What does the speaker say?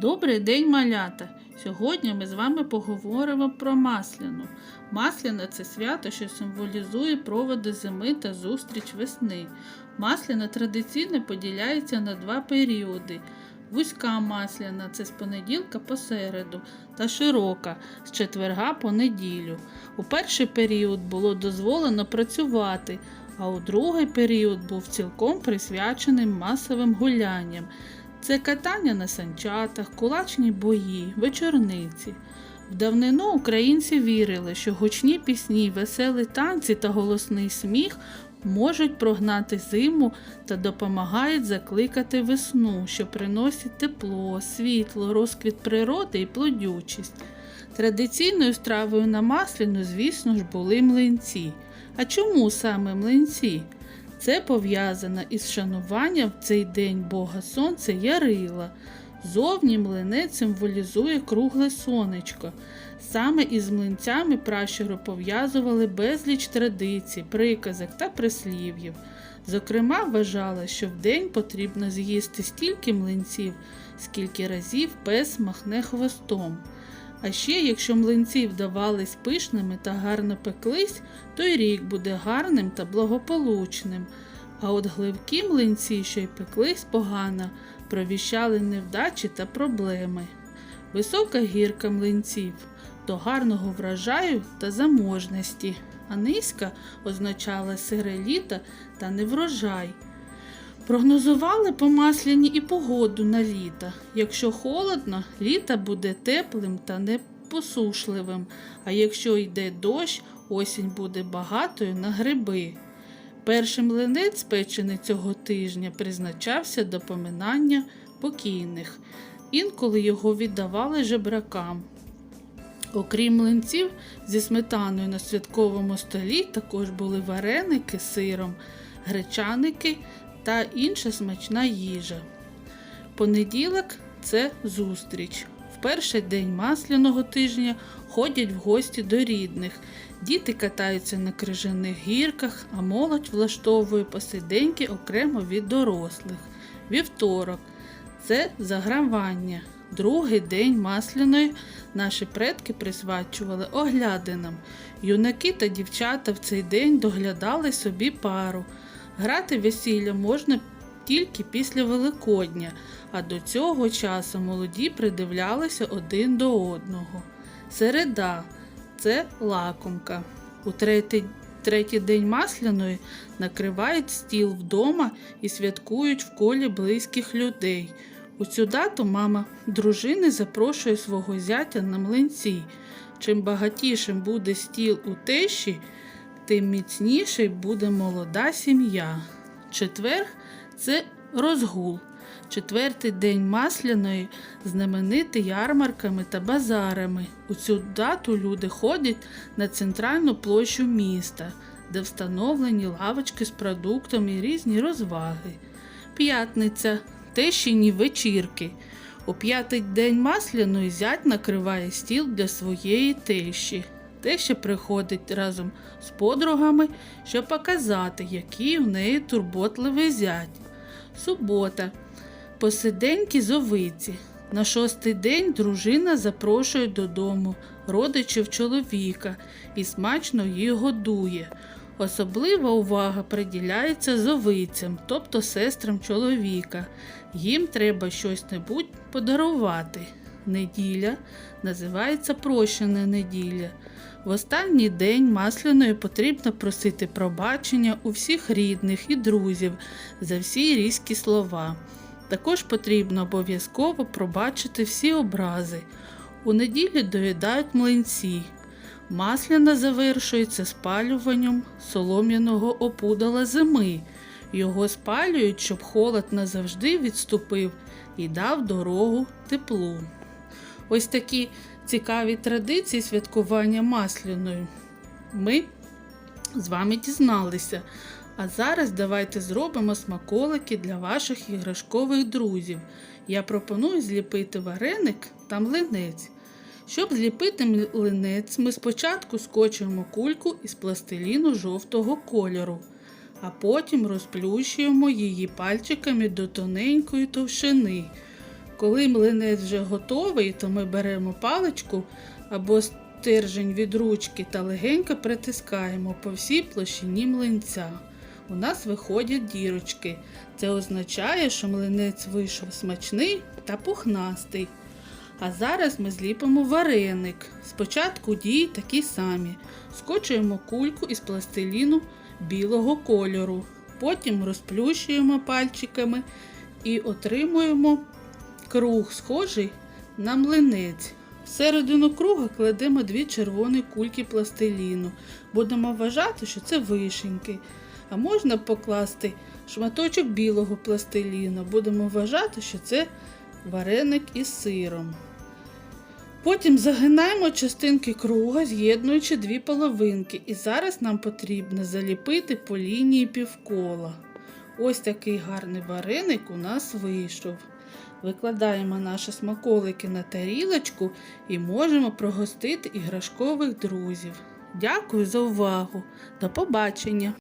Добрий день, малята! Сьогодні ми з вами поговоримо про масляну. Масляна це свято, що символізує проводи зими та зустріч весни. Масляна традиційно поділяється на два періоди. Вузька масляна це з понеділка по середу та широка з четверга по неділю. У перший період було дозволено працювати, а у другий період був цілком присвячений масовим гулянням. Це катання на санчатах, кулачні бої, вечорниці. В давнину українці вірили, що гучні пісні, веселі танці та голосний сміх можуть прогнати зиму та допомагають закликати весну, що приносить тепло, світло, розквіт природи і плодючість. Традиційною стравою на масляну, звісно ж, були млинці. А чому саме млинці? Це пов'язано із шануванням в цей день Бога Сонця Ярила. Зовні млинець символізує кругле сонечко. Саме із млинцями пращури пов'язували безліч традицій, приказок та прислів'їв. Зокрема, вважали, що в день потрібно з'їсти стільки млинців, скільки разів пес махне хвостом. А ще, якщо млинці вдавались пишними та гарно пеклись, то й рік буде гарним та благополучним. А от гливкі млинці, що й пеклись погано, провіщали невдачі та проблеми. Висока гірка млинців до гарного врожаю та заможності, а низька означала сире літо та неврожай. Прогнозували по масляні і погоду на літо. Якщо холодно, літо буде теплим та непосушливим, а якщо йде дощ, осінь буде багатою на гриби. Перший млинець, спечений цього тижня, призначався до поминання покійних. Інколи його віддавали жебракам. Окрім млинців зі сметаною на святковому столі також були вареники з сиром, гречаники та інша смачна їжа. Понеділок це зустріч. В перший день масляного тижня ходять в гості до рідних. Діти катаються на крижаних гірках, а молодь влаштовує посиденьки окремо від дорослих. Вівторок це загравання. Другий день масляної наші предки присвячували оглядинам. Юнаки та дівчата в цей день доглядали собі пару. Грати весілля можна тільки після Великодня, а до цього часу молоді придивлялися один до одного. Середа це лакомка. У третій, третій день масляної накривають стіл вдома і святкують в колі близьких людей. У цю дату мама дружини запрошує свого зятя на млинці. Чим багатішим буде стіл у тещі, тим міцніший буде молода сім'я. Четвер це розгул. Четвертий день масляної знаменитий ярмарками та базарами. У цю дату люди ходять на центральну площу міста, де встановлені лавочки з продуктами і різні розваги. П'ятниця тещині вечірки. У п'ятий день масляної зять накриває стіл для своєї тещі. Теща приходить разом з подругами, щоб показати, який у неї турботливий зять. Субота. Посиденькі зовиці. На шостий день дружина запрошує додому родичів чоловіка і смачно їх годує. Особлива увага приділяється зовицям, тобто сестрам чоловіка. Їм треба щось небудь подарувати. Неділя називається прощена неділя. В останній день масляної потрібно просити пробачення у всіх рідних і друзів за всі різкі слова. Також потрібно обов'язково пробачити всі образи. У неділю доїдають млинці. Масляна завершується спалюванням солом'яного опудала зими. Його спалюють, щоб холод назавжди відступив і дав дорогу теплу. Ось такі цікаві традиції святкування масляною ми з вами дізналися. А зараз давайте зробимо смаколики для ваших іграшкових друзів. Я пропоную зліпити вареник та млинець. Щоб зліпити млинець, ми спочатку скочуємо кульку із пластиліну жовтого кольору, а потім розплющуємо її пальчиками до тоненької товщини. Коли млинець вже готовий, то ми беремо паличку або стержень від ручки та легенько притискаємо по всій площині млинця. У нас виходять дірочки. Це означає, що млинець вийшов смачний та пухнастий. А зараз ми зліпимо вареник. Спочатку дії такі самі. Скочуємо кульку із пластиліну білого кольору. Потім розплющуємо пальчиками і отримуємо круг, схожий на млинець. Всередину круга кладемо дві червоні кульки пластиліну. Будемо вважати, що це вишеньки. А можна покласти шматочок білого пластиліну. Будемо вважати, що це вареник із сиром. Потім загинаємо частинки круга, з'єднуючи дві половинки. І зараз нам потрібно заліпити по лінії півкола. Ось такий гарний вареник у нас вийшов. Викладаємо наші смаколики на тарілочку і можемо прогостити іграшкових друзів. Дякую за увагу. До побачення!